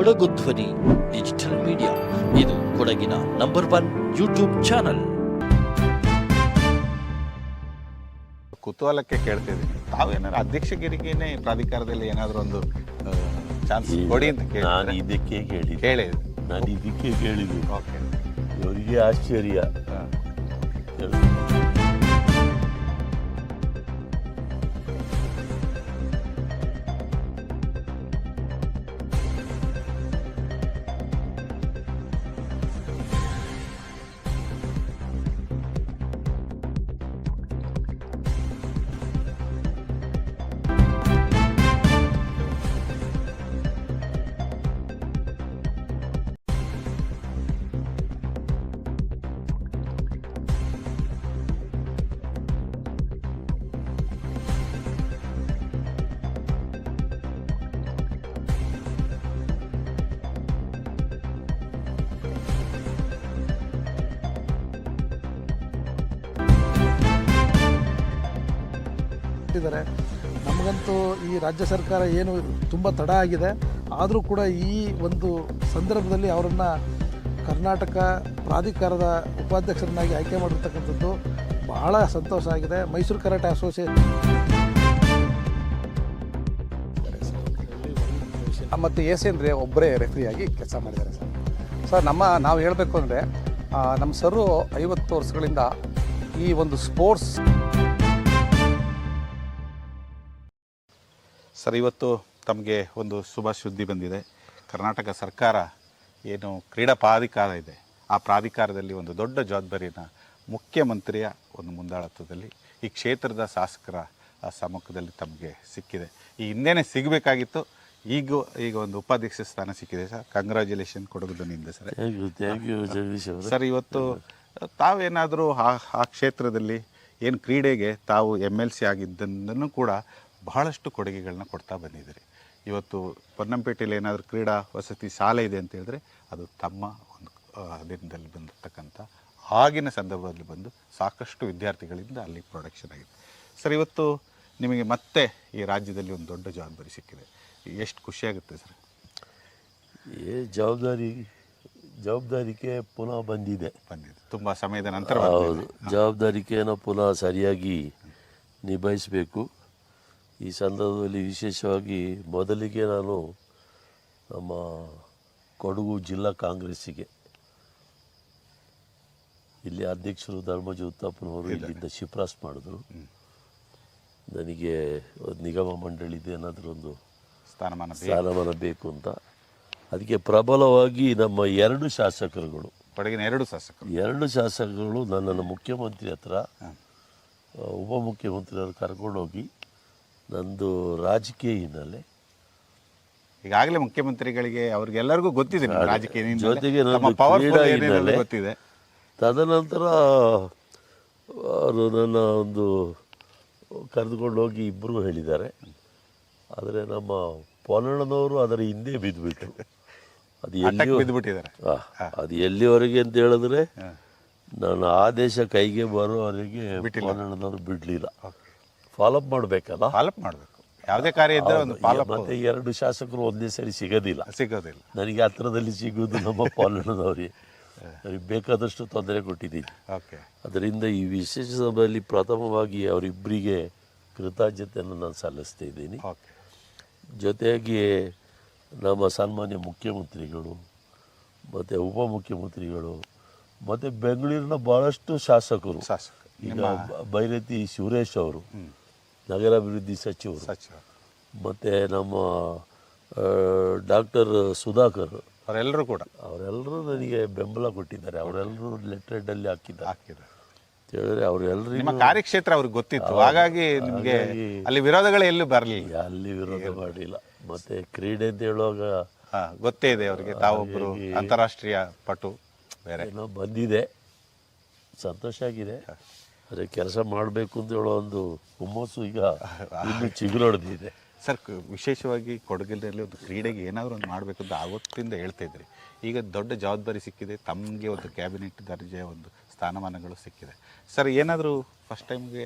ಕೊಡಗು ಧ್ವನಿ digital media ಇದು ಕೊಡಗಿನ ನಂಬರ್ ಒನ್ ಯೂಟ್ಯೂಬ್ ಚಾನಲ್ ಕುತೂಹಲಕ್ಕೆ ಕೇಳ್ತಿದ್ವಿ ತಾವೇನಾದ್ರು ಅಧ್ಯಕ್ಷಗಿರಿಗೇನೆ ಪ್ರಾಧಿಕಾರದಲ್ಲಿ ಏನಾದ್ರು ಒಂದು ಚಾನ್ಸ್ ಕೊಡಿ ಅಂತ ನಾನು ಕೇಳಿ ಇದಕ್ಕೆ ಕೇಳಿ ಕೇಳಿ. ನಾನು ಇದಕ್ಕೆ ಕೇಳಿದ್ವಿ ಓಕೆ ಇವರಿಗೆ ಆಶ್ಚರ್ಯ. ಕೊಟ್ಟಿದ್ದಾರೆ. ನಮಗಂತೂ ಈ ರಾಜ್ಯ ಸರ್ಕಾರ ಏನು ತುಂಬ ತಡ ಆಗಿದೆ. ಆದರೂ ಕೂಡ ಈ ಒಂದು ಸಂದರ್ಭದಲ್ಲಿ ಅವರನ್ನು ಕರ್ನಾಟಕ ಪ್ರಾಧಿಕಾರದ ಉಪಾಧ್ಯಕ್ಷರನ್ನಾಗಿ ಆಯ್ಕೆ ಮಾಡಿರ್ತಕ್ಕಂಥದ್ದು ಬಹಳ ಸಂತೋಷ ಆಗಿದೆ. ಮೈಸೂರು ಕರಾಟೆ ಅಸೋಸಿಯೇಷನ್ ಮತ್ತು ಎ ಸಿ ಅಂದರೆ ಒಬ್ಬರೇ ರೆಫ್ರಿಯಾಗಿ ಕೆಲಸ ಮಾಡಿದ್ದಾರೆ ಸರ್. ಸರ್, ನಮ್ಮ ನಾವು ಹೇಳಬೇಕು ಅಂದರೆ ನಮ್ಮ ಸರ್ ಐವತ್ತು ವರ್ಷಗಳಿಂದ ಈ ಒಂದು ಸ್ಪೋರ್ಟ್ಸ್ ಸರ್ ಇವತ್ತು ತಮಗೆ ಒಂದು ಶುಭ ಸುದ್ದಿ ಬಂದಿದೆ. ಕರ್ನಾಟಕ ಸರ್ಕಾರ ಏನು ಕ್ರೀಡಾ ಪ್ರಾಧಿಕಾರ ಇದೆ. ಆ ಪ್ರಾಧಿಕಾರದಲ್ಲಿ ಒಂದು ದೊಡ್ಡ ಜವಾಬ್ದಾರಿನ ಮುಖ್ಯಮಂತ್ರಿಯ ಒಂದು ಮುಂದಾಳತ್ವದಲ್ಲಿ ಈ ಕ್ಷೇತ್ರದ ಶಾಸಕರ ಸಮ್ಮುಖದಲ್ಲಿ ತಮಗೆ ಸಿಕ್ಕಿದೆ. ಈ ಹಿಂದೆನೇ ಸಿಗಬೇಕಾಗಿತ್ತು. ಈಗ ಈಗ ಒಂದು ಉಪಾಧ್ಯಕ್ಷ ಸ್ಥಾನ ಸಿಕ್ಕಿದೆ ಸರ್. ಕಂಗ್ರ್ಯಾಚುಲೇಷನ್ ಕೊಡಗು ಧ್ವನಿಯಿಂದ ಸರ್ ಸರ್ ಇವತ್ತು ತಾವೇನಾದರೂ ಆ ಆ ಕ್ಷೇತ್ರದಲ್ಲಿ ಏನು ಕ್ರೀಡೆಗೆ ತಾವು ಎಂ ಎಲ್ ಸಿ ಆಗಿದ್ದನ್ನು ಕೂಡ ಬಹಳಷ್ಟು ಕೊಡುಗೆಗಳನ್ನ ಕೊಡ್ತಾ ಬಂದಿದ್ದಾರೆ. ಇವತ್ತು ಪೊನ್ನಂಪೇಟೆಯಲ್ಲಿ ಏನಾದರೂ ಕ್ರೀಡಾ ವಸತಿ ಶಾಲೆ ಇದೆ ಅಂತ ಹೇಳಿದ್ರೆ ಅದು ತಮ್ಮ ಒಂದು ದಿನದಲ್ಲಿ ಬಂದಿರತಕ್ಕಂಥ ಆಗಿನ ಸಂದರ್ಭದಲ್ಲಿ ಬಂದು ಸಾಕಷ್ಟು ವಿದ್ಯಾರ್ಥಿಗಳಿಂದ ಅಲ್ಲಿ ಪ್ರೊಡಕ್ಷನ್ ಆಗಿದೆ. ಸರ್ ಇವತ್ತು ನಿಮಗೆ ಮತ್ತೆ ಈ ರಾಜ್ಯದಲ್ಲಿ ಒಂದು ದೊಡ್ಡ ಜವಾಬ್ದಾರಿ ಸಿಕ್ಕಿದೆ. ಎಷ್ಟು ಖುಷಿಯಾಗುತ್ತೆ ಸರ್? ಏ ಜವಾಬ್ದಾರಿ ಜವಾಬ್ದಾರಿಕೆ ಪುನಃ ಬಂದಿದೆ. ಬಂದಿದೆ. ತುಂಬ ಸಮಯದ ನಂತರ ಹೌದು. ಜವಾಬ್ದಾರಿಕೆಯನ್ನು ಪುನಃ ಸರಿಯಾಗಿ ನಿಭಾಯಿಸಬೇಕು. ಈ ಸಂದರ್ಭದಲ್ಲಿ ವಿಶೇಷವಾಗಿ ಮೊದಲಿಗೆ ನಾನು ನಮ್ಮ ಕೊಡಗು ಜಿಲ್ಲಾ ಕಾಂಗ್ರೆಸ್ಸಿಗೆ ಇಲ್ಲಿ ಅಧ್ಯಕ್ಷರು ಧರ್ಮಜ ಉತ್ತಪ್ಪನವರು ಇಲ್ಲಿಂದ ಶಿಫಾರಸ್ ಮಾಡಿದ್ರು. ನನಗೆ ನಿಗಮ ಮಂಡಳಿದು ಏನಾದರೂ ಒಂದು ಸ್ಥಾನಮಾನ. ಸ್ಥಾನಮಾನ ಬೇಕು ಅಂತ. ಅದಕ್ಕೆ ಪ್ರಬಲವಾಗಿ ನಮ್ಮ ಎರಡು ಶಾಸಕರುಗಳು. ಕೊಡಗಿನ ಎರಡು ಶಾಸಕರು. ಎರಡು ಶಾಸಕರುಗಳು ನನ್ನನ್ನು ಮುಖ್ಯಮಂತ್ರಿ ಹತ್ರ ಉಪಮುಖ್ಯಮಂತ್ರಿಯವರು ಕರ್ಕೊಂಡೋಗಿ ನಂದು ರಾಜಕೀಯ ಹಿನ್ನೆಲೆ. ಈಗಾಗಲೇ ಮುಖ್ಯಮಂತ್ರಿಗಳಿಗೆ ಅವ್ರಿಗೆಲ್ಲರಿಗೂ ಗೊತ್ತಿದೆ ನಿಮ್ಮ ರಾಜಕೀಯ ಹಿನ್ನೆಲೆ. ಜೊತೆಗೆ ತಮ್ಮ ನಂದು powerful ಕ್ರೀಡಾ ಏನೇನೆಲ್ಲ ಹಿನ್ನೆಲೆ. ಗೊತ್ತಿದೆ. ತದನಂತರ ಅವರು ನನ್ನ ಒಂದು ಕರೆದುಕೊಂಡು ಹೋಗಿ ಇಬ್ಬರು ಹೇಳಿದ್ದಾರೆ. ಆದರೆ ನಮ್ಮ ಪೊನ್ನಣ್ಣನವರು ಅದರ ಹಿಂದೆ ಬಿದ್ದುಬಿಟ್ರು. ಅದು ಅಟ್ಟಕ್ಕೆ ಎಲ್ಲಿಯೂ ಬಿದ್ದುಬಿಟ್ಟಿದ್ದಾರೆ. ಆ, ಅದು ಎಲ್ಲಿವರೆಗೆ ಅಂತ ಹೇಳಿದ್ರೆ ನನ್ನ ಆದೇಶ ಕೈಗೆ ಬರೋವರೆಗೆ ಪೊನ್ನಣ್ಣನವರು ಬಿಡಲಿಲ್ಲ. ಫಾಲೋಅಪ್ ಮಾಡಬೇಕಲ್ಲ? ಫಾಲೋಅಪ್ ಮಾಡಬೇಕು. ಯಾವುದೇ ಕಾರ್ಯ ಇದ್ದರೆ ಒಂದು ಫಾಲೋಅಪ್ ಮತ್ತೆ ಎರಡು ಶಾಸಕರು ಒಂದೇ ಸರಿ ಸಿಗೋದಿಲ್ಲ. ಸಿಗೋದಿಲ್ಲ. ನನಗೆ ಹತ್ರದಲ್ಲಿ ಸಿಗುವುದು ನಮ್ಮ ಪೊನ್ನಣ್ಣನವರಿಗೆ ಅವ್ರಿಗೆ ಬೇಕಾದಷ್ಟು ತೊಂದರೆ ಕೊಟ್ಟಿದ್ದೀನಿ. ಓಕೆ. ಅದರಿಂದ ಈ ವಿಶೇಷ ಸಭೆಯಲ್ಲಿ ಪ್ರಥಮವಾಗಿ ಅವರಿಬ್ಬರಿಗೆ ಕೃತಜ್ಞತೆಯನ್ನು ನಾನು ಸಲ್ಲಿಸ್ತಾ ಇದ್ದೀನಿ. ಓಕೆ. ಜೊತೆಯಾಗಿ ನಮ್ಮ ಸನ್ಮಾನ್ಯ ಮುಖ್ಯಮಂತ್ರಿಗಳು ಮತ್ತು ಉಪಮುಖ್ಯಮಂತ್ರಿಗಳು ಮತ್ತು ಬೆಂಗಳೂರಿನ ಭಾಳಷ್ಟು ಶಾಸಕರು. ಶಾಸಕ. ಈಗ ಬೈರತಿ ಸುರೇಶ್ ಅವರು ನಗರಾಭಿವೃದ್ಧಿ ಸಚಿವರು ಸಚಿವ. ಮತ್ತು ನಮ್ಮ ಡಾಕ್ಟರ್ ಸುಧಾಕರ್. ಅವರೆಲ್ಲರೂ ಕೂಡ. ಅವರೆಲ್ಲರೂ ನನಗೆ ಬೆಂಬಲ ಕೊಟ್ಟಿದ್ದಾರೆ. ಅವರೆಲ್ಲರೂ ಲೆಟ್ರೆಡಲ್ಲಿ ಹಾಕಿದ್ದಾರೆ. ಹಾಕಿದ್ದಾರೆ. ಹೇಳಿದ್ರೆ ಅವರೆಲ್ಲರಿಗೂ ನಿಮ್ಮ ಕಾರ್ಯಕ್ಷೇತ್ರ ಅವ್ರಿಗೆ ಗೊತ್ತಿತ್ತು. ಹಾಗಾಗಿ ನಿಮಗೆ ಅಲ್ಲಿ ವಿರೋಧಗಳು ಎಲ್ಲೂ ಬರಲಿಲ್ಲ. ಅಲ್ಲಿ ವಿರೋಧ ಮಾಡಲಿಲ್ಲ ಮತ್ತೆ ಕ್ರೀಡೆ ಅಂತ ಹೇಳುವಾಗ ಹಾ ಗೊತ್ತೇ ಇದೆ ಅವರಿಗೆ. ತಾವೊಬ್ಬರು ಅಂತಾರಾಷ್ಟ್ರೀಯ ಪಟು ಬೇರೆ. ಏನೋ ಬಂದಿದೆ. ಸಂತೋಷ ಆಗಿದೆ. ಅದೇ ಕೆಲಸ ಮಾಡಬೇಕು ಅಂತ ಹೇಳೋ ಒಂದು ಹುಮ್ಮಸ್ಸು ಈಗ ಇನ್ನು ಚಿಗುರೊಡೆದಿದೆ. ಸರ್ ವಿಶೇಷವಾಗಿ ಕೊಡಗಿನಲ್ಲಿ ಒಂದು ಕ್ರೀಡೆಗೆ ಏನಾದರೂ ಒಂದು ಮಾಡಬೇಕು ಅಂತ ಆವತ್ತಿಂದ ಹೇಳ್ತಾ ಇದ್ರಿ. ಈಗ ದೊಡ್ಡ ಜವಾಬ್ದಾರಿ ಸಿಕ್ಕಿದೆ ತಮಗೆ ಒಂದು ಕ್ಯಾಬಿನೆಟ್ ದರ್ಜೆಯ ಒಂದು ಸ್ಥಾನಮಾನಗಳು ಸಿಕ್ಕಿದೆ. ಸರ್ ಏನಾದರೂ ಫಸ್ಟ್ ಟೈಮ್ಗೆ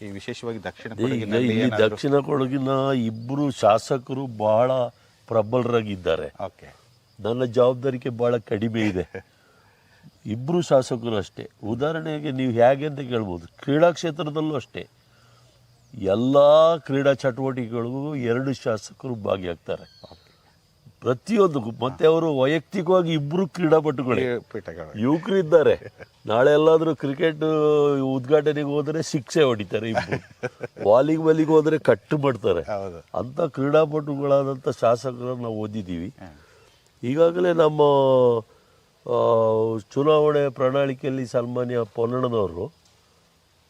ಈ ವಿಶೇಷವಾಗಿ ದಕ್ಷಿಣ ಈ ಕೊಡಗಿನಲ್ಲಿ ಇಲ್ಲಿ ಏನಾದರೂ ದಕ್ಷಿಣ ಕೊಡಗಿನ ಇಬ್ಬರು ಶಾಸಕರು ಬಹಳ ಪ್ರಬಲರಾಗಿದ್ದಾರೆ. ಓಕೆ ನನ್ನ ಜವಾಬ್ದಾರಿಕೆ ಬಹಳ ಕಡಿಮೆ ಇದೆ. ಇಬ್ಬರು ಶಾಸಕರು ಅಷ್ಟೇ. ಉದಾಹರಣೆಗೆ ನೀವು ಹೇಗೆ ಅಂತ ಕೇಳ್ಬೋದು. ಕ್ರೀಡಾ ಕ್ಷೇತ್ರದಲ್ಲೂ ಅಷ್ಟೇ. ಎಲ್ಲ ಕ್ರೀಡಾ ಚಟುವಟಿಕೆಗಳಿಗೂ ಎರಡು ಶಾಸಕರು ಭಾಗಿಯಾಗ್ತಾರೆ. ಪ್ರತಿಯೊಂದಕ್ಕೂ ಮತ್ತೆ ಅವರು ವೈಯಕ್ತಿಕವಾಗಿ ಇಬ್ಬರು ಕ್ರೀಡಾಪಟುಗಳು. ಪೀಠಗಳು. ಯುವಕರು ಇದ್ದಾರೆ. ನಾಳೆ ಎಲ್ಲಾದರೂ ಕ್ರಿಕೆಟ್ ಉದ್ಘಾಟನೆಗೆ ಹೋದರೆ ಶಿಕ್ಷೆ ಹೊಡಿತಾರೆ ಇಬ್ಬರು ವಾಲಿಬಾಲಿಗೆ ಹೋದರೆ ಕಟ್ಟು ಮಾಡ್ತಾರೆ. ಅಂಥ ಕ್ರೀಡಾಪಟುಗಳಾದಂಥ ಶಾಸಕರನ್ನು ನಾವು ಓದಿದ್ದೀವಿ ಈಗಾಗಲೇ ನಮ್ಮ ಚುನಾವಣೆ ಪ್ರಣಾಳಿಕೆಯಲ್ಲಿ ಸನ್ಮಾನ್ಯ ಪೊನ್ನಣ್ಣನವರು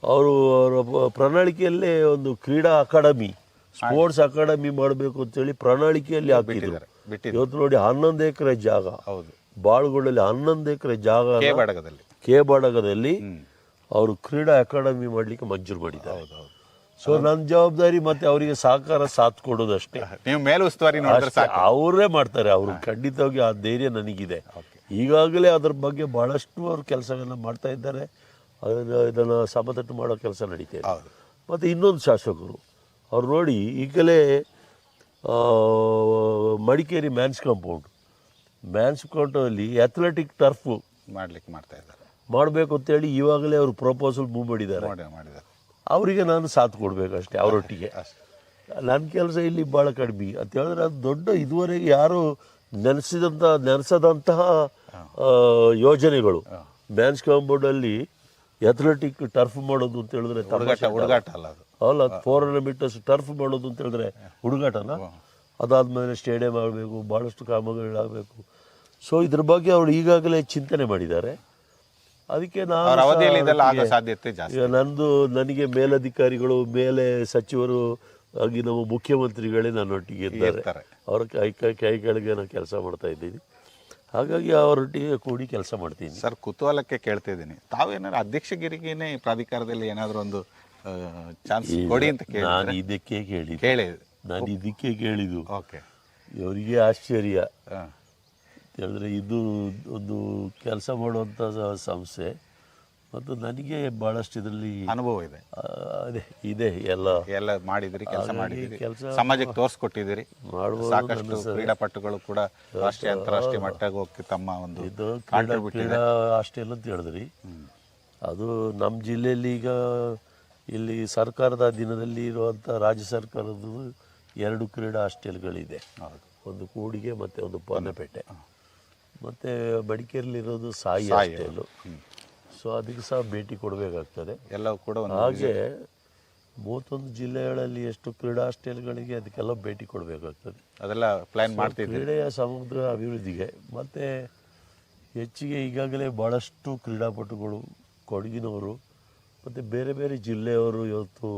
ಅವರು ಅವರ ಪ್ರಣಾಳಿಕೆಯಲ್ಲೇ ಒಂದು ಕ್ರೀಡಾ ಅಕಾಡೆಮಿ ಸ್ಪೋರ್ಟ್ಸ್ ಅಕಾಡೆಮಿ ಮಾಡಬೇಕು ಅಂತೇಳಿ ಪ್ರಣಾಳಿಕೆಯಲ್ಲಿ ಹಾಕಿದ್ದಾರೆ ಇವತ್ತು ನೋಡಿ ಹನ್ನೊಂದು ಎಕರೆ ಜಾಗ ಹೌದು. ಬಾಳುಗೊಳ್ಳಲ್ಲಿ ಹನ್ನೊಂದು ಎಕರೆ ಜಾಗ ಕೆ ಬಾಡಗದಲ್ಲಿ ಅವರು ಕ್ರೀಡಾ ಅಕಾಡೆಮಿ ಮಾಡಲಿಕ್ಕೆ ಮಂಜೂರು ಮಾಡಿದ್ದಾರೆ. ಸೊ ನನ್ನ ಜವಾಬ್ದಾರಿ ಮತ್ತೆ ಅವರಿಗೆ ಸಹಕಾರ ಸಾಥ್ ಕೊಡೋದಷ್ಟೇ. ಅವರೇ ಮಾಡ್ತಾರೆ ಅವರು ಖಂಡಿತವಾಗಿ ಆ ಧೈರ್ಯ ನನಗಿದೆ. ಈಗಾಗಲೇ ಅದ್ರ ಬಗ್ಗೆ ಬಹಳಷ್ಟು ಅವರು ಕೆಲಸಗಳನ್ನ ಮಾಡ್ತಾ ಇದ್ದಾರೆ. ಅದನ್ನು ಇದನ್ನು ಸಮತಟ್ಟು ಮಾಡೋ ಕೆಲಸ ನಡೀತಾ ಇದೆ. ಮತ್ತು ಇನ್ನೊಂದು ಶಾಸಕರು ಅವ್ರು ನೋಡಿ ಈಗಲೇ ಮಡಿಕೇರಿ ಮ್ಯಾನ್ಸ್ ಕಾಂಪೌಂಡ್. ಮ್ಯಾನ್ಸ್ ಕಾಂಪೌಂಡಲ್ಲಿ ಅಥ್ಲೆಟಿಕ್ ಟರ್ಫು ಮಾಡ್ಲಿಕ್ಕೆ ಮಾಡ್ತಾ ಇದ್ದಾರೆ. ಮಾಡಬೇಕು ಅಂತೇಳಿ ಇವಾಗಲೇ ಅವರು ಪ್ರಪೋಸಲ್ ಮೂವ್ ಮಾಡಿದ್ದಾರೆ. ಅವರಿಗೆ ನಾನು ಸಾಥ್ ಕೊಡಬೇಕಷ್ಟೇ ಅವರೊಟ್ಟಿಗೆ. ಅಷ್ಟೇ ನನ್ನ ಕೆಲಸ ಇಲ್ಲಿ ಭಾಳ ಕಡಿಮೆ. ಅಂತ ಹೇಳಿದ್ರೆ ಅದು ದೊಡ್ಡ ಇದುವರೆಗೆ ಯಾರು ನೆನೆಸಿದಂಥ ನೆನೆಸದಂತಹ ಯೋಜನೆಗಳು. ಮ್ಯಾನ್ಸ್ ಕಾಂಪೌಂಡಲ್ಲಿ ಅಥ್ಲೆಟಿಕ್ ಟರ್ಫ್ ಮಾಡೋದು ಅಂತ ಹೇಳಿದ್ರೆ ಹುಡುಗಾಟ ಅಲ್ಲ. ಫೋರ್ ಹಂಡ್ರೆಡ್ ಮೀಟರ್ಸ್ ಟರ್ಫ್ ಮಾಡೋದು ಅಂತ ಹೇಳಿದ್ರೆ ಹುಡುಗಾಟನ ಅದಾದಮೇಲೆ ಸ್ಟೇಡಿಯಂ ಆಗಬೇಕು ಭಾಳಷ್ಟು ಕಾಮಗಾರಿಗಳಾಗಬೇಕು. ಸೊ ಇದ್ರ ಬಗ್ಗೆ ಅವರು ಈಗಾಗಲೇ ಚಿಂತನೆ ಮಾಡಿದ್ದಾರೆ. ಅದಕ್ಕೆ ನಾನು ನಂದು ನನಗೆ ಮೇಲಧಿಕಾರಿಗಳು ಮೇಲೆ ಸಚಿವರು ಆಗಿ ನಮ್ಮ ಮುಖ್ಯಮಂತ್ರಿಗಳೇ ನನ್ನೊಟ್ಟಿಗೆ ಇದ್ದಾರೆ. ಅವ್ರ ಕೈ ಕೈ ಕೈ ಕೆಳಗೆ ನಾನು ಕೆಲಸ ಮಾಡ್ತಾ ಇದ್ದೀನಿ. ಹಾಗಾಗಿ ಅವರೊಟ್ಟಿಗೆ ಕೂಡಿ ಕೆಲಸ ಮಾಡ್ತೀನಿ. ಸರ್ ಕುತೂಹಲಕ್ಕೆ ಕೇಳ್ತಾ ಇದ್ದೀನಿ. ತಾವೇನಾದ್ರು ಅಧ್ಯಕ್ಷಗಿರಿಗೇನೆ ಪ್ರಾಧಿಕಾರದಲ್ಲಿ ಏನಾದರೂ ಒಂದು ಚಾನ್ಸ್ ಕೊಡಿ ಅಂತ ಕೇಳಿ ನಾನು ಇದಕ್ಕೆ ಕೇಳಿ ಕೇಳಿ. ನಾನು ಇದಕ್ಕೆ ಕೇಳಿದ್ದು. ಓಕೆ. ಇವರಿಗೆ ಆಶ್ಚರ್ಯ. ಹೇಳಿದ್ರೆ ಇದು ಒಂದು ಕೆಲಸ ಮಾಡುವಂಥ ಸಂಸ್ಥೆ. ಮತ್ತು ನನಗೆ ಭಾಳಷ್ಟು ಇದರಲ್ಲಿ ಅನುಭವ ಇದೆ. ಅದೇ ಇದೆ ಎಲ್ಲ. ಎಲ್ಲ ಮಾಡಿದಿರಿ ಕೆಲಸ ಮಾಡಿದಿರಿ. ಕೆಲ್ಸ ಸಮಾಜಕ್ಕೆ ತೋರಿಸ್ಕೊಟ್ಟಿದ್ದೀರಿ ಸಾಕಷ್ಟು ಕ್ರೀಡಾಪಟುಗಳು ಕೂಡ ರಾಷ್ಟ್ರೀಯ ಅಂತಾರಾಷ್ಟ್ರೀಯ ಮಟ್ಟಕ್ಕೆ ಹೋಗಿ ತಮ್ಮ ಒಂದು ಇದು ಕ್ರೀಡಾ ಹಾಸ್ಟೆಲ್ ಅಂತ ಹೇಳಿದ್ರಿ. ಅದು ನಮ್ಮ ಜಿಲ್ಲೆಯಲ್ಲಿ ಈಗ ಇಲ್ಲಿ ಸರ್ಕಾರದ ದಿನದಲ್ಲಿ ಇರುವಂಥ ರಾಜ್ಯ ಸರ್ಕಾರದ ಎರಡು ಕ್ರೀಡಾ ಹಾಸ್ಟೆಲ್ಗಳಿದೆ. ಒಂದು ಕೂಡಿಗೆ ಮತ್ತು ಒಂದು ಪಾನಪೇಟೆ ಮತ್ತು ಮಡಿಕೇರಿಲಿರೋದು ಸಾಯಿ ಹಾಸ್ಟೆಲ್ಲು ಸೊ ಅದಕ್ಕೆ ಸಹ ಭೇಟಿ ಕೊಡಬೇಕಾಗ್ತದೆ. ಎಲ್ಲವೂ ಕೂಡ ಒಂದು ಹಾಗೆ ಮೂವತ್ತೊಂದು ಜಿಲ್ಲೆಗಳಲ್ಲಿ ಎಷ್ಟು ಕ್ರೀಡಾ ಹಾಸ್ಟೆಲ್ಗಳಿಗೆ ಅದಕ್ಕೆಲ್ಲ ಭೇಟಿ ಕೊಡಬೇಕಾಗ್ತದೆ. ಅದೆಲ್ಲ ಪ್ಲಾನ್ ಮಾಡ್ತೀವಿ ಕ್ರೀಡೆಯ ಸಮಗ್ರ ಅಭಿವೃದ್ಧಿಗೆ ಮತ್ತು ಹೆಚ್ಚಿಗೆ ಈಗಾಗಲೇ ಭಾಳಷ್ಟು ಕ್ರೀಡಾಪಟುಗಳು ಕೊಡಗಿನವರು ಮತ್ತು ಬೇರೆ ಬೇರೆ ಜಿಲ್ಲೆಯವರು ಇವತ್ತು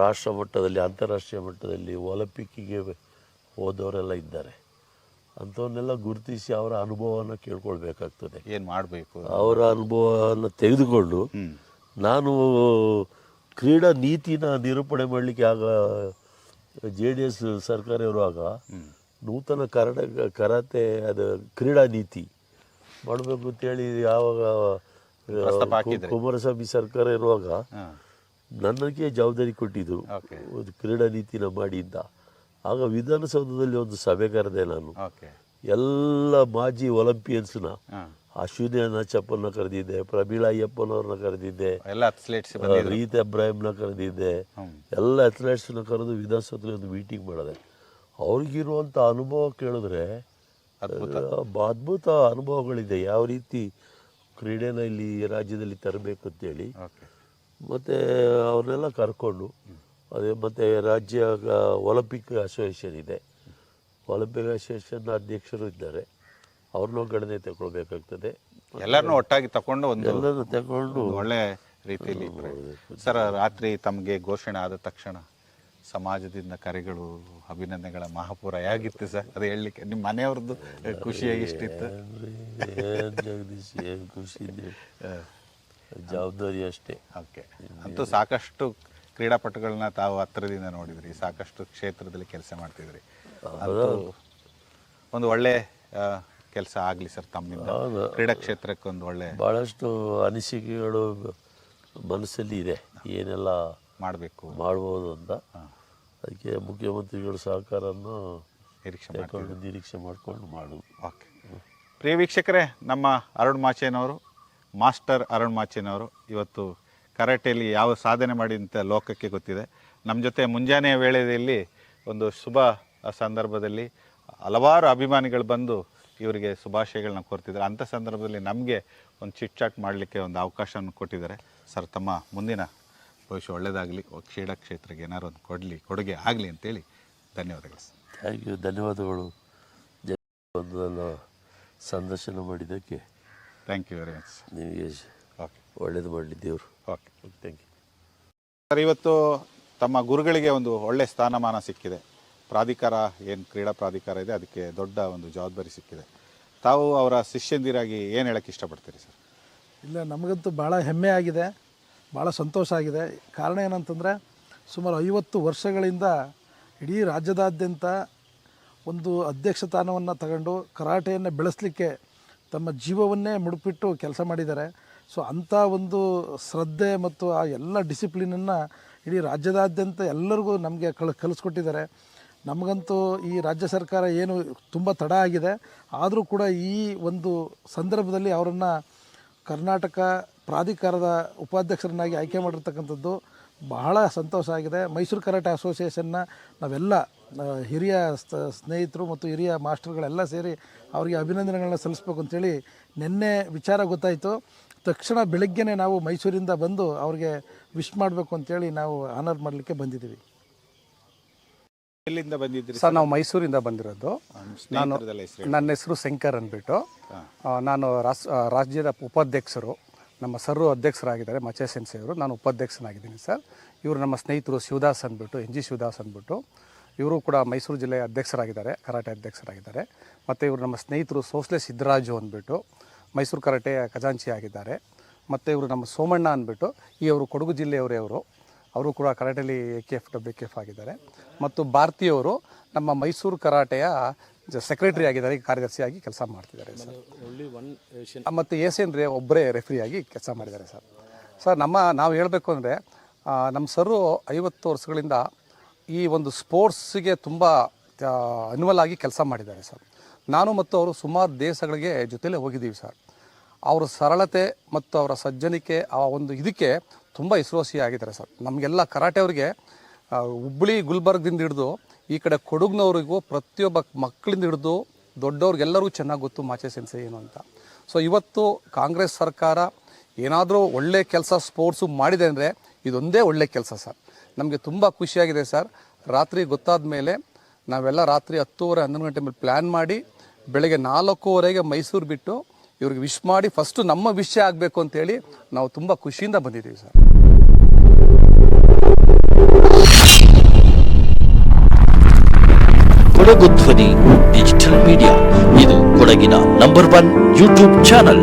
ರಾಷ್ಟ್ರ ಮಟ್ಟದಲ್ಲಿ ಅಂತಾರಾಷ್ಟ್ರೀಯ ಮಟ್ಟದಲ್ಲಿ ಒಲಿಂಪಿಕ್ಕಿಗೆ ಹೋದವರೆಲ್ಲ ಇದ್ದಾರೆ. ಅಂಥವನ್ನೆಲ್ಲ ಗುರುತಿಸಿ ಅವರ ಅನುಭವನ ಕೇಳ್ಕೊಳ್ಬೇಕಾಗ್ತದೆ. ಏನು ಮಾಡಬೇಕು? ಅವರ ಅನುಭವವನ್ನು ತೆಗೆದುಕೊಂಡು ನಾನು ಕ್ರೀಡಾ ನೀತಿನ ನಿರೂಪಣೆ ಮಾಡಲಿಕ್ಕೆ ಆಗ ಜೆ ಡಿ ಎಸ್ ಸರ್ಕಾರ ಇರುವಾಗ ನೂತನ ಕರಡ ಕರಾತೆ ಅದು ಕ್ರೀಡಾ ನೀತಿ ಮಾಡಬೇಕು ಅಂತೇಳಿ ಯಾವಾಗ ಕುಮಾರಸ್ವಾಮಿ ಸರ್ಕಾರ ಇರುವಾಗ ನನ್ನಕ್ಕೆ ನನಗೆ ಜವಾಬ್ದಾರಿ ಕೊಟ್ಟಿದ್ದು ಒಂದು ಕ್ರೀಡಾ ನೀತಿನ ಮಾಡಿದ್ದ. ಆಗ ವಿಧಾನಸೌಧದಲ್ಲಿ ಒಂದು ಸಭೆ ಕರೆದೆ ನಾನು ಎಲ್ಲ ಮಾಜಿ ಒಲಿಂಪಿಯನ್ಸ್ನ ಅಶ್ವಿನಿ ಅನಾಚಪ್ಪನ್ನ ಕರೆದಿದ್ದೆ ಪ್ರಮೀಳಾ ಅಯ್ಯಪ್ಪನವ್ರನ್ನ ಕರೆದಿದ್ದೆ ರೀತ್ ಅಬ್ರಾಹಿಮ್ನ ಕರೆದಿದ್ದೆ. ಎಲ್ಲ ಅಥ್ಲೆಟ್ಸ್ನ ಕರೆದು ವಿಧಾನಸೌಧದಲ್ಲಿ ಒಂದು ಮೀಟಿಂಗ್ ಮಾಡಿದೆ. ಅವ್ರಿಗಿರುವಂಥ ಅನುಭವ ಕೇಳಿದ್ರೆ ಅದ್ಭುತ. ಅನುಭವಗಳಿದೆ. ಯಾವ ರೀತಿ ಕ್ರೀಡೆನ ಇಲ್ಲಿ ರಾಜ್ಯದಲ್ಲಿ ತರಬೇಕು ಅಂತೇಳಿ. ಮತ್ತು ಅವ್ರನ್ನೆಲ್ಲ ಕರ್ಕೊಂಡು ಅದೇ ಮತ್ತು ರಾಜ್ಯ ಒಲಿಂಪಿಕ್ ಅಸೋಸಿಯೇಷನ್ ಇದೆ. ಒಲಿಂಪಿಕ್ ಅಸೋಸಿಯೇಷನ್ ಅಧ್ಯಕ್ಷರು ಇದ್ದಾರೆ. ಅವ್ರನ್ನೂ ಗಣನೆ ತಗೊಳ್ಬೇಕಾಗ್ತದೆ. ಎಲ್ಲರನ್ನೂ ಒಟ್ಟಾಗಿ ತಗೊಂಡು ಒಂದು ಎಲ್ಲರೂ ತಗೊಂಡು ಒಳ್ಳೆ ರೀತಿಯಲ್ಲಿ ಸರ್ ರಾತ್ರಿ ತಮಗೆ ಘೋಷಣೆ ಆದ ತಕ್ಷಣ ಸಮಾಜದಿಂದ ಕರೆಗಳು ಅಭಿನಂದನೆಗಳ ಮಹಾಪೂರ ಹೇಗಿತ್ತು ಸರ್? ಅದು ಹೇಳಲಿಕ್ಕೆ ನಿಮ್ಮ ಮನೆಯವ್ರದ್ದು ಖುಷಿಯಾಗಿ ಇಷ್ಟಿತ್ತು ಏನ್ ಜಗದೀಶ್ ಏನು ಖುಷಿ ಜವಾಬ್ದಾರಿ ಅಷ್ಟೇ. ಓಕೆ. ಅಂತೂ ಸಾಕಷ್ಟು ಕ್ರೀಡಾಪಟುಗಳನ್ನ ತಾವು ಹತ್ತಿರದಿಂದ ನೋಡಿದ್ರಿ ಸಾಕಷ್ಟು ಕ್ಷೇತ್ರದಲ್ಲಿ ಕೆಲಸ ಮಾಡ್ತಿದ್ರಿ. ಅದು ಒಂದು ಒಳ್ಳೆ ಕೆಲಸ ಆಗಲಿ ಸರ್ ತಮ್ಮಿಂದ. ಹೌದು. ಕ್ರೀಡಾ ಕ್ಷೇತ್ರಕ್ಕೆ ಒಂದು ಒಳ್ಳೆ ಭಾಳಷ್ಟು ಅನಿಸಿಕೆಗಳು ಮನಸ್ಸಲ್ಲಿ ಇದೆ. ಏನೆಲ್ಲ ಮಾಡಬೇಕು. ಮಾಡಬಹುದು ಅಂತ. ಅದಕ್ಕೆ ಮುಖ್ಯಮಂತ್ರಿಗಳ ಸಹಕಾರವನ್ನು ನಿರೀಕ್ಷೆ ಮಾಡ್ತೀವಿ. ತಗೊಂಡು ನಿರೀಕ್ಷೆ ಮಾಡ್ಕೊಂಡು ಮಾಡೋದು ಓಕೆ. ಪ್ರಿಯ ವೀಕ್ಷಕರೇ ನಮ್ಮ ಅರುಣ್ ಮಾಚೇನವರು ಮಾಸ್ಟರ್ ಅರುಣ್ ಮಾಚೇನವರು ಇವತ್ತು ಕರಾಟೆಯಲ್ಲಿ ಯಾವ ಸಾಧನೆ ಮಾಡಿ ಅಂತ ಲೋಕಕ್ಕೆ ಗೊತ್ತಿದೆ. ನಮ್ಮ ಜೊತೆ ಮುಂಜಾನೆಯ ವೇಳೆಯಲ್ಲಿ ಒಂದು ಶುಭ ಸಂದರ್ಭದಲ್ಲಿ ಹಲವಾರು ಅಭಿಮಾನಿಗಳು ಬಂದು ಇವರಿಗೆ ಶುಭಾಶಯಗಳನ್ನ ಕೋರ್ತಿದ್ದಾರೆ. ಅಂಥ ಸಂದರ್ಭದಲ್ಲಿ ನಮಗೆ ಒಂದು ಚಿಟ್ ಚಾಟ್ ಮಾಡಲಿಕ್ಕೆ ಒಂದು ಅವಕಾಶವನ್ನು ಕೊಟ್ಟಿದ್ದಾರೆ. ಸರ್ ತಮ್ಮ ಮುಂದಿನ ಭವಿಷ್ಯ ಒಳ್ಳೆಯದಾಗಲಿ ಕ್ರೀಡಾ ಕ್ಷೇತ್ರಕ್ಕೆ ಏನಾದ್ರು ಒಂದು ಕೊಡಲಿ ಕೊಡುಗೆ ಆಗಲಿ ಅಂತೇಳಿ ಧನ್ಯವಾದಗಳು ಸರ್. ಥ್ಯಾಂಕ್ ಯು ಧನ್ಯವಾದಗಳು. ಒಂದು ಸಂದರ್ಶನ ಮಾಡಿದ್ದಕ್ಕೆ ಥ್ಯಾಂಕ್ ಯು ವೆರಿ ಮಚ್ ನಿಮಗೆ ಒಳ್ಳೇದು ಮಾಡಲಿ ದೇವರು. ಓಕೆ ಥ್ಯಾಂಕ್ ಯು ಸರ್ ಇವತ್ತು ತಮ್ಮ ಗುರುಗಳಿಗೆ ಒಂದು ಒಳ್ಳೆ ಸ್ಥಾನಮಾನ ಸಿಕ್ಕಿದೆ. ಪ್ರಾಧಿಕಾರ ಏನು ಕ್ರೀಡಾ ಪ್ರಾಧಿಕಾರ ಇದೆ ಅದಕ್ಕೆ ದೊಡ್ಡ ಒಂದು ಜವಾಬ್ದಾರಿ ಸಿಕ್ಕಿದೆ. ತಾವು ಅವರ ಶಿಷ್ಯಂದಿರಾಗಿ ಏನು ಹೇಳಕ್ಕೆ ಇಷ್ಟಪಡ್ತೀರಿ ಸರ್ ಇಲ್ಲ ನಮಗಂತೂ ಭಾಳ ಹೆಮ್ಮೆ ಆಗಿದೆ ಭಾಳ ಸಂತೋಷ ಆಗಿದೆ. ಕಾರಣ ಏನಂತಂದರೆ ಸುಮಾರು ಐವತ್ತು ವರ್ಷಗಳಿಂದ ಇಡೀ ರಾಜ್ಯದಾದ್ಯಂತ ಒಂದು ಅಧ್ಯಕ್ಷ ಸ್ಥಾನವನ್ನು ತಗೊಂಡು ಕರಾಟೆಯನ್ನು ಬೆಳೆಸಲಿಕ್ಕೆ ತಮ್ಮ ಜೀವವನ್ನೇ ಮುಡುಪಿಟ್ಟು ಕೆಲಸ ಮಾಡಿದ್ದಾರೆ. ಸೊ ಅಂಥ ಒಂದು ಶ್ರದ್ಧೆ ಮತ್ತು ಆ ಎಲ್ಲ ಡಿಸಿಪ್ಲಿನನ್ನು ಇಡೀ ರಾಜ್ಯದಾದ್ಯಂತ ಎಲ್ಲರಿಗೂ ನಮಗೆ ಕಳ್, ಕಲಿಸ್ಕೊಟ್ಟಿದ್ದಾರೆ. ನಮಗಂತೂ ಈ ರಾಜ್ಯ ಸರ್ಕಾರ ಏನು ತುಂಬ ತಡ ಆಗಿದೆ. ಆದರೂ ಕೂಡ ಈ ಒಂದು ಸಂದರ್ಭದಲ್ಲಿ ಅವರನ್ನು ಕರ್ನಾಟಕ ಪ್ರಾಧಿಕಾರದ ಉಪಾಧ್ಯಕ್ಷರನ್ನಾಗಿ ಆಯ್ಕೆ ಮಾಡಿರ್ತಕ್ಕಂಥದ್ದು ಬಹಳ ಸಂತೋಷ ಆಗಿದೆ. ಮೈಸೂರು ಕರಾಟೆ ಅಸೋಸಿಯೇಷನ್ನ ನಾವೆಲ್ಲ ಹಿರಿಯ ಸ್ನೇಹಿತರು ಮತ್ತು ಹಿರಿಯ ಮಾಸ್ಟರ್ಗಳೆಲ್ಲ ಸೇರಿ ಅವರಿಗೆ ಅಭಿನಂದನೆಗಳನ್ನ ಸಲ್ಲಿಸ್ಬೇಕು ಅಂತೇಳಿ ನಿನ್ನೆ ವಿಚಾರ ಗೊತ್ತಾಯಿತು. ತಕ್ಷಣ ಬೆಳಗ್ಗೆನೇ ನಾವು ಮೈಸೂರಿಂದ ಬಂದು ಅವ್ರಿಗೆ ವಿಶ್ ಮಾಡಬೇಕು ಅಂತೇಳಿ ನಾವು ಆನರ್ ಮಾಡಲಿಕ್ಕೆ ಬಂದಿದ್ದೀವಿ. ಎಲ್ಲಿಂದ ಬಂದಿದ್ರಿ ಸರ್ ನಾವು ಮೈಸೂರಿಂದ ಬಂದಿರೋದು. ನಾನು ನನ್ನ ಹೆಸರು ಶಂಕರ್ ಅಂದ್ಬಿಟ್ಟು. ನಾನು ರಾಸ್ ರಾಜ್ಯದ ಉಪಾಧ್ಯಕ್ಷರು. ನಮ್ಮ ಸರ್ರು ಅಧ್ಯಕ್ಷರಾಗಿದ್ದಾರೆ ಮಚೆ ಅವರು. ನಾನು ಉಪಾಧ್ಯಕ್ಷನಾಗಿದ್ದೀನಿ ಸರ್. ಇವರು ನಮ್ಮ ಸ್ನೇಹಿತರು ಶಿವದಾಸ್ ಅಂದ್ಬಿಟ್ಟು ಎನ್ ಜಿ ಶಿವದಾಸ್ ಅಂದ್ಬಿಟ್ಟು. ಇವರು ಕೂಡ ಮೈಸೂರು ಜಿಲ್ಲೆಯ ಅಧ್ಯಕ್ಷರಾಗಿದ್ದಾರೆ ಕರಾಟೆ ಅಧ್ಯಕ್ಷರಾಗಿದ್ದಾರೆ. ಮತ್ತು ಇವರು ನಮ್ಮ ಸ್ನೇಹಿತರು ಸೋಸ್ಲೆ ಸಿದ್ದರಾಜು ಅಂದ್ಬಿಟ್ಟು. ಮೈಸೂರು ಕರಾಟೆಯ ಖಜಾಂಚಿ ಆಗಿದ್ದಾರೆ. ಮತ್ತು ಇವರು ನಮ್ಮ ಸೋಮಣ್ಣ ಅಂದ್ಬಿಟ್ಟು, ಈ ಅವರು ಕೊಡಗು ಜಿಲ್ಲೆಯವರೇ ಅವರು ಅವರು ಕೂಡ ಕರಾಟೆಯಲ್ಲಿ A K F W K F ಆಗಿದ್ದಾರೆ. ಮತ್ತು ಭಾರತೀಯವರು ನಮ್ಮ ಮೈಸೂರು ಕರಾಟೆಯ ಸೆಕ್ರೆಟರಿ ಆಗಿದ್ದಾರೆ ಕಾರ್ಯದರ್ಶಿಯಾಗಿ ಕೆಲಸ ಮಾಡ್ತಿದ್ದಾರೆ ಸರ್. ಮತ್ತು ಏಸಿಯನ್ ರೇ, ಒಬ್ಬರೇ ರೆಫ್ರಿಯಾಗಿ ಕೆಲಸ ಮಾಡಿದ್ದಾರೆ ಸರ್. ಸರ್, ನಮ್ಮ, ನಾವು ಹೇಳಬೇಕು ಅಂದರೆ ನಮ್ಮ ಸರು ಐವತ್ತು ವರ್ಷಗಳಿಂದ ಈ ಒಂದು ಸ್ಪೋರ್ಟ್ಸಿಗೆ ತುಂಬ ಅನ್ವಲ್ ಆಗಿ ಕೆಲಸ ಮಾಡಿದ್ದಾರೆ ಸರ್. ನಾನು ಮತ್ತು ಅವರು ಸುಮಾರು ದೇಶಗಳಿಗೆ ಜೊತೆಲೇ ಹೋಗಿದ್ದೀವಿ ಸರ್. ಅವರ ಸರಳತೆ ಮತ್ತು ಅವರ ಸಜ್ಜನಿಕೆ, ಆ ಒಂದು ಇದಕ್ಕೆ ತುಂಬ ಇಸ್ರೋಸಿ ಆಗಿದ್ದಾರೆ ಸರ್. ನಮಗೆಲ್ಲ ಕರಾಟೆ ಅವರಿಗೆ ಹುಬ್ಬಳ್ಳಿ ಗುಲ್ಬರ್ಗದಿಂದ ಹಿಡಿದು ಈ ಕಡೆ ಕೊಡಗಿನವ್ರಿಗೂ ಪ್ರತಿಯೊಬ್ಬ ಮಕ್ಕಳಿಂದ ಹಿಡಿದು ದೊಡ್ಡವ್ರಿಗೆಲ್ಲರೂ ಚೆನ್ನಾಗಿ ಗೊತ್ತು ಮಾಚೆ ಸೆನ್ಸೆ ಏನು ಅಂತ. ಸೊ ಇವತ್ತು ಕಾಂಗ್ರೆಸ್ ಸರ್ಕಾರ ಏನಾದರೂ ಒಳ್ಳೆ ಕೆಲಸ ಸ್ಪೋರ್ಟ್ಸು ಮಾಡಿದೆ ಅಂದರೆ ಇದೊಂದೇ ಒಳ್ಳೆ ಕೆಲಸ ಸರ್. ನಮಗೆ ತುಂಬ ಖುಷಿಯಾಗಿದೆ ಸರ್. ರಾತ್ರಿ ಗೊತ್ತಾದ ಮೇಲೆ ನಾವೆಲ್ಲ ರಾತ್ರಿ ಹತ್ತುವರೆ, ಹನ್ನೊಂದು ಗಂಟೆ ಮೇಲೆ ಪ್ಲ್ಯಾನ್ ಮಾಡಿ, ಬೆಳಗ್ಗೆ ನಾಲ್ಕೂವರೆಗೆ ಮೈಸೂರು ಬಿಟ್ಟು ಇವ್ರಿಗೆ ವಿಶ್ ಮಾಡಿ ಫಸ್ಟು ನಮ್ಮ ವಿಷಯ ಆಗಬೇಕು ಅಂತೇಳಿ ನಾವು ತುಂಬ ಖುಷಿಯಿಂದ ಬಂದಿದ್ದೀವಿ ಸರ್. ಕೊಡಗು ಧ್ವನಿ ಡಿಜಿಟಲ್ ಮೀಡಿಯಾ ಇದು ಕೊಡಗಿನ ನಂಬರ್ ಒನ್ ಯೂಟ್ಯೂಬ್ ಚಾನಲ್